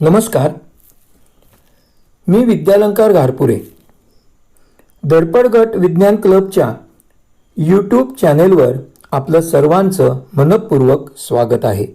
नमस्कार. मी विद्यालंकार घारपुरे. दर्पण गट विज्ञान क्लबच्या यूट्यूब चॅनेलवर आपलं सर्वांचं मनपूर्वक स्वागत आहे.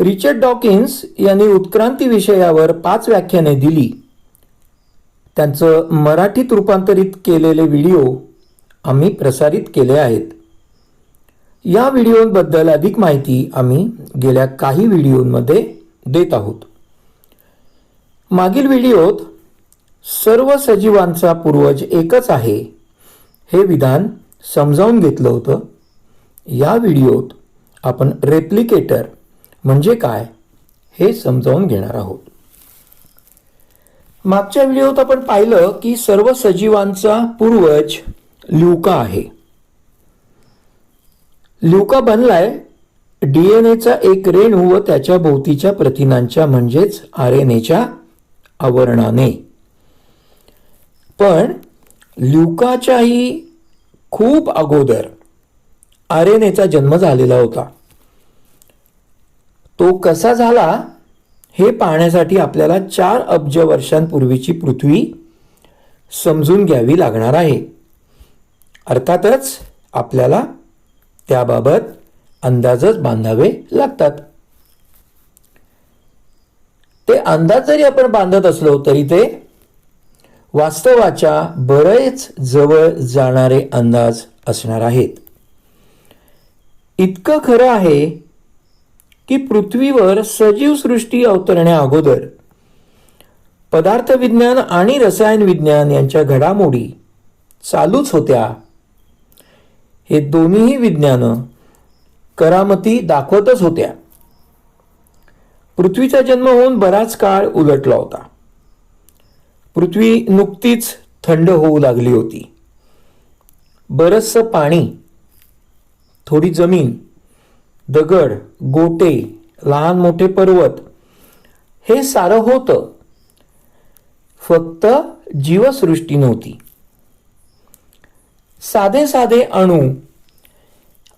रिचर्ड डॉकिन्स यांनी उत्क्रांती विषयावर पाच व्याख्याने दिली. त्यांचं मराठीत रूपांतरित केलेले व्हिडिओ आम्ही प्रसारित केले आहेत. या व्हिडिओबद्दल अधिक माहिती आम्ही गेल्या काही व्हिडिओमध्ये देत आहोत. मागील व्हिडिओत सर्व सजीवांचा पूर्वज एकच आहे हे विधान समजावून घेतलं होतं. या व्हिडिओत आपण रेप्लिकेटर म्हणजे काय हे समजावून घेणार आहोत. मागच्या व्हिडिओत आपण पाहिलं की सर्व सजीवांचा पूर्वज ल्युका आहे. ल्युका बनलाय डीएनएचा एक रेणू व त्याच्या भोवतीच्या प्रथिनांच्या म्हणजेच आर एन एच्या आवरणाने. पण ल्युकाच्याही खूप अगोदर आर एन एचा जन्म झालेला होता. तो कसा झाला हे पाहण्यासाठी आपल्याला चार अब्ज वर्षांपूर्वीची पृथ्वी समजून घ्यावी लागणार आहे. अर्थातच आपल्याला त्याबाबत अंदाजच बांधावे लागतात. ते अंदाज जरी आपण बांधत असलो तरी ते वास्तवाच्या बरेच जवळ जाणारे अंदाज असणार आहेत. इतकं खरं आहे की पृथ्वीवर सजीव सृष्टी अवतरण्या अगोदर पदार्थ विज्ञान आणि रसायन विज्ञान यांच्या घडामोडी चालूच होत्या. हे दोन्हीही विज्ञानं करामती दाखवतच होत्या. पृथ्वीचा जन्म होऊन बराच काळ उलटला होता. पृथ्वी नुकतीच थंड होऊ लागली होती. बरचसं पाणी थोडी जमीन दगड गोटे लहान मोठे पर्वत हे सारं होतं. फक्त जीवसृष्टी नव्हती. साधे साधे अणू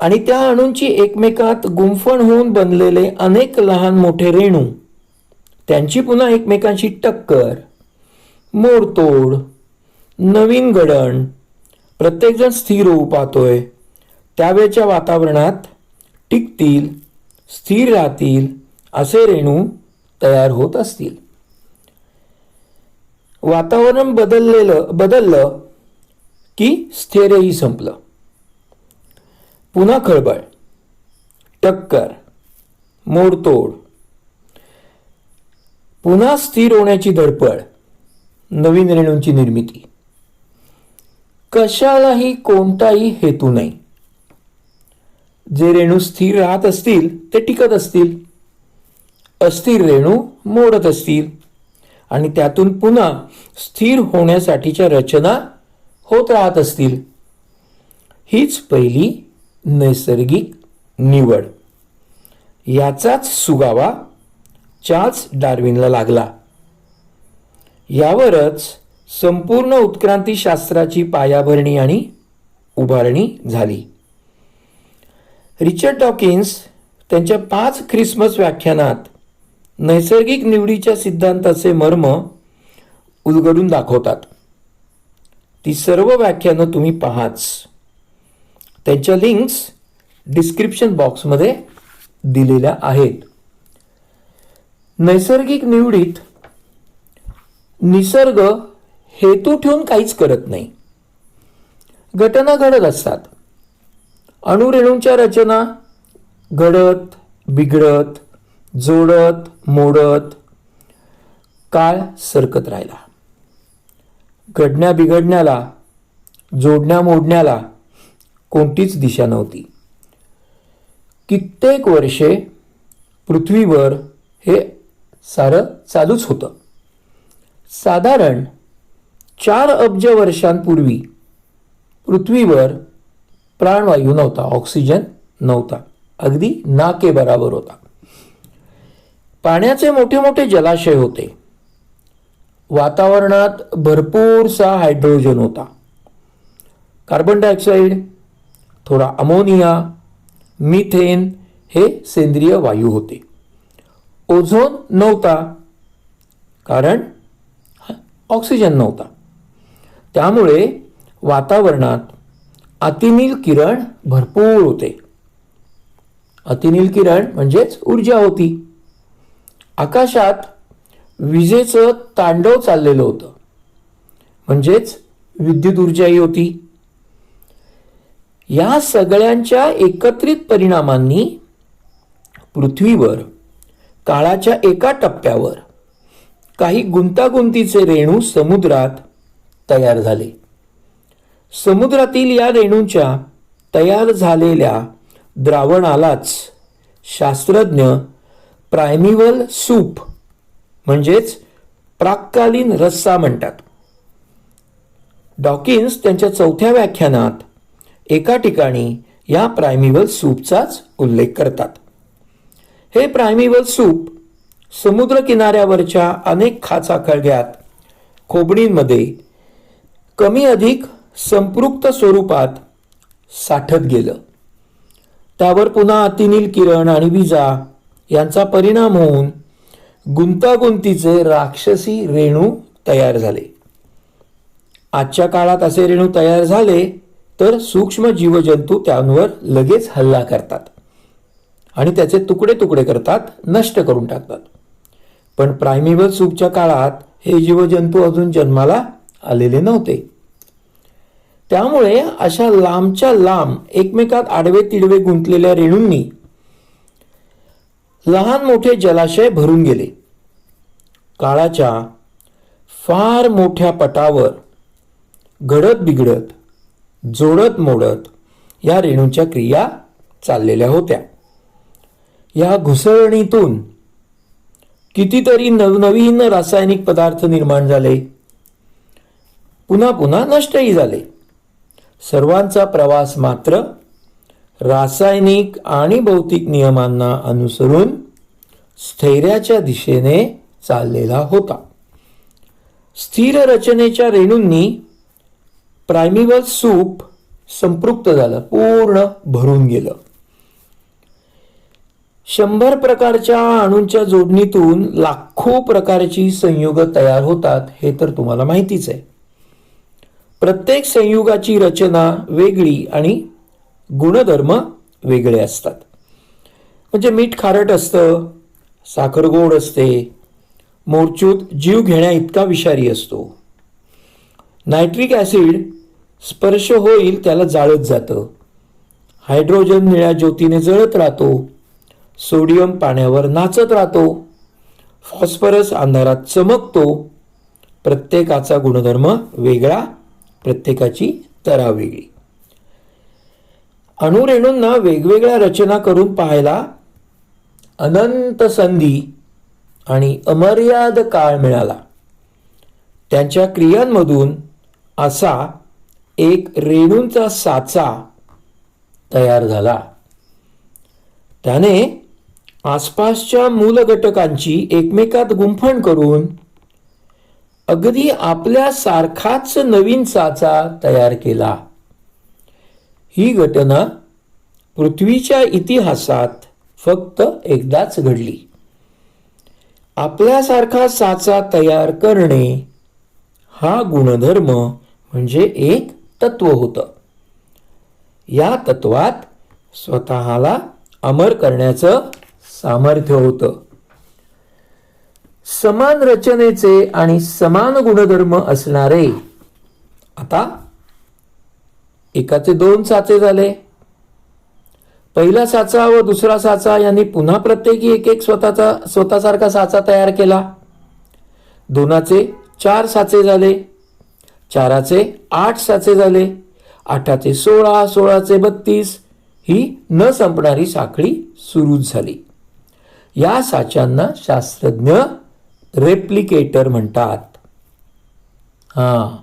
आणि त्या अणूंची एकमेकात गुंफण होऊन बनलेले अनेक लहान मोठे रेणू. त्यांची पुन्हा एकमेकांशी टक्कर मोडतोड नवीन घडण प्रत्येकजण स्थिर होऊ पाहतोय. त्यावेळच्या वातावरणात टिकतील स्थिर राहतील असे रेणू तयार होत असतील. वातावरण बदललेलं बदललं की स्थैर्यही संपलं. पुन्हा खळबळ टक्कर मोडतोड. पुन्हा स्थिर होण्याची धडपड नवीन रेणूंची निर्मिती. कशालाही कोणताही हेतू नाही. जे रेणू स्थिर राहत असतील ते टिकत असतील. अस्थिर रेणू मोडत असतील. आणि त्यातून पुन्हा स्थिर होण्यासाठीच्या रचना होत राहत असतील. हीच पहिली नैसर्गिक निवड. याचाच सुगावा चार्ल्स डार्विनला लागला. यावरच संपूर्ण उत्क्रांती शास्त्राची पायाभरणी आणि उभारणी झाली. रिचर्ड डॉकिन्स त्यांच्या पाच ख्रिसमस व्याख्यानात नैसर्गिक निवडीच्या सिद्धांताचे मर्म उलगडून दाखवतात. ती सर्व व्याख्यानं तुम्ही पाहाच. त्याच्या लिंक्स डिस्क्रिप्शन बॉक्समध्ये दिलेल्या आहेत. नैसर्गिक निवडीत निसर्ग हेतू ठेवून काहीच करत नाही. घटना घडत असतात. अणुरेणूंच्या रचना घडत बिघडत जोडत मोडत काळ सरकत राहिला. घडण्या बिघडण्याला जोडण्या मोडण्याला कोणतीच दिशा नव्हती. कित्येक वर्षे पृथ्वीवर हे सारं चालूच होतं. साधारण चार अब्ज वर्षांपूर्वी पृथ्वीवर प्राणवायू नव्हता ऑक्सिजन नव्हता अगदी नाके बराबर होता. पाण्याचे मोठे मोठे जलाशय होते. वातावरणात भरपूरसा हायड्रोजन होता. कार्बन डायऑक्साईड थोडा अमोनिया मिथेन हे सेंद्रिय वायू होते. ओझोन नव्हता कारण ऑक्सिजन नव्हता. त्यामुळे वातावरणात अतिनील किरण भरपूर होते. अतिनील किरण म्हणजेच ऊर्जा होती. आकाशात विजेचं तांडव चाललेलं होतं. म्हणजेच विद्युत ऊर्जाही होती. या सगळ्यांच्या एकत्रित परिणामांनी पृथ्वीवर काळाच्या एका टप्प्यावर काही गुंतागुंतीचे रेणू समुद्रात तयार झाले. समुद्रातील या रेणूंच्या तयार झालेल्या द्रावणालाच शास्त्रज्ञ प्रायमिवल सूप म्हणजेच प्राक्कालीन रस्सा म्हणतात. डॉकिन्स त्यांच्या चौथ्या व्याख्यानात एका ठिकाणी या प्रायमिवल सूपचाच उल्लेख करतात. हे प्रायमिवल सूप समुद्र किनाऱ्यावरच्या अनेक खाचा खळग्यात खोबणींमध्ये कमी अधिक संपृक्त स्वरूपात साठत गेलं. त्यावर पुन्हा अतिनील किरण आणि विजा यांचा परिणाम होऊन गुंतागुंतीचे राक्षसी रेणू तयार झाले. आजच्या काळात असे रेणू तयार झाले तर सूक्ष्म जीवजंतू त्यांवर लगेच हल्ला करतात. आणि त्याचे तुकडे तुकडे करतात नष्ट करून टाकतात. पण प्रायमिवल सूपच्या काळात हे जीवजंतू अजून जन्माला आलेले नव्हते. त्यामुळे अशा लांबच्या लांब एकमेकात आडवे तिडवे गुंतलेल्या रेणूंनी लहान मोठे जलाशय भरून गेले. काळाच्या फार मोठ्या पटावर घडत बिघडत जोडत मोडत या रेणूंच्या क्रिया चाललेल्या होत्या. या घुसळणीतून कितीतरी नवनवीन रासायनिक पदार्थ निर्माण झाले. पुन्हा पुन्हा नष्टही झाले. सर्वांचा प्रवास मात्र रासायनिक आणि भौतिक नियमांना अनुसरून स्थैर्याच्या दिशेने चाललेला होता. स्थिर रचनेच्या रेणूंनी प्रायमिवल सूप संपृक्त झालं पूर्ण भरून गेलं. शंभर प्रकारच्या अणूंच्या जोडणीतून लाखो प्रकारची संयुग तयार होतात हे तर तुम्हाला माहितीच आहे. प्रत्येक संयुगाची रचना वेगळी आणि गुणधर्म वेगळे असतात. म्हणजे मीठ खारट असतं साखर गोड असते मोरचूत जीव घेण्या इतका विषारी असतो. नायट्रिक ॲसिड स्पर्श होईल त्याला जाळत जातं. हायड्रोजन निळ्या ज्योतीने जळत राहतो. सोडियम पाण्यावर नाचत राहतो. फॉस्फरस अंधारात चमकतो. प्रत्येकाचा गुणधर्म वेगळा प्रत्येकाची तरा वेगळी. अणुरेणूंना वेगवेगळ्या रचना करून पाहायला अनंत संधी आणि अमर्याद काळ मिळाला. त्यांच्या क्रियांमधून असा एक रेणूंचा साचा तयार झाला. त्याने आसपासच्या मूल घटकांची एकमेकात गुंफण करून अगदी आपल्या सारखाच नवीन साचा तयार केला. ही घटना पृथ्वीच्या इतिहासात फक्त एकदाच घडली. आपल्यासारखा साचा तयार करणे हा गुणधर्म म्हणजे एक तत्व होतं. या तत्वात स्वतःला अमर करण्याचं सामर्थ्य होतं. समान रचनेचे आणि समान गुणधर्म असणारे आता एकाचे दोन साचे झाले. पहिला साचा व दुसरा साचा यांनी पुन्हा प्रत्येकी एक एक स्वतःचा स्वतःसारखा साचा तयार केला. दोनाचे चार साचे झाले. चाराचे आठ साचे झाले. आठाचे सोळा सोळाचे बत्तीस. ही न संपणारी साखळी सुरूच झाली. या साच्यांना शास्त्रज्ञ रेप्लिकेटर म्हणतात. हां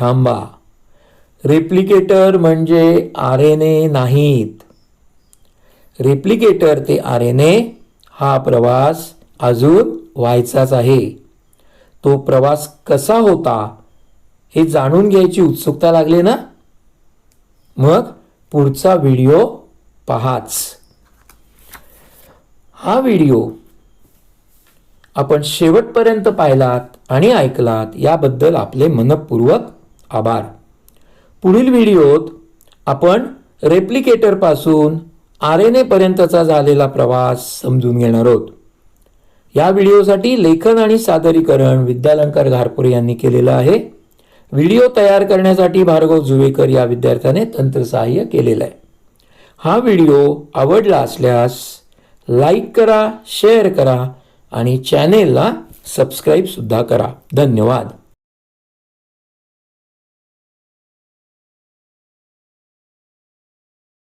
थांबा. रेप्लिकेटर म्हणजे आर एन ए नाहीत. रेप्लिकेटर ते आर एन ए हा प्रवास अजून व्हायचाच आहे. तो प्रवास कसा होता? हे जाणून घ्यायची उत्सुकता लागली ना? मग पुढचा व्हिडिओ पहाच. हा व्हिडिओ आपण शेवटपर्यंत पाहिलात आणि ऐकलात याबद्दल आपले मनपूर्वक आभार. पुढील व्हिडिओत आपण रेप्लिकेटरपासून आर एन एपर्यंतचा झालेला प्रवास समजून घेणार आहोत. या व्हिडिओसाठी लेखन आणि सादरीकरण विद्यालंकार घारपुरे यांनी केलेलं आहे. व्हिडिओ तयार करण्यासाठी भार्गव जुवेकर या विद्यार्थ्याने तंत्रसहाय्य केलेलं आहे. हा व्हिडिओ आवडला असल्यास लाईक करा शेअर करा आणि चॅनेलला सबस्क्राईब सुद्धा करा. धन्यवाद.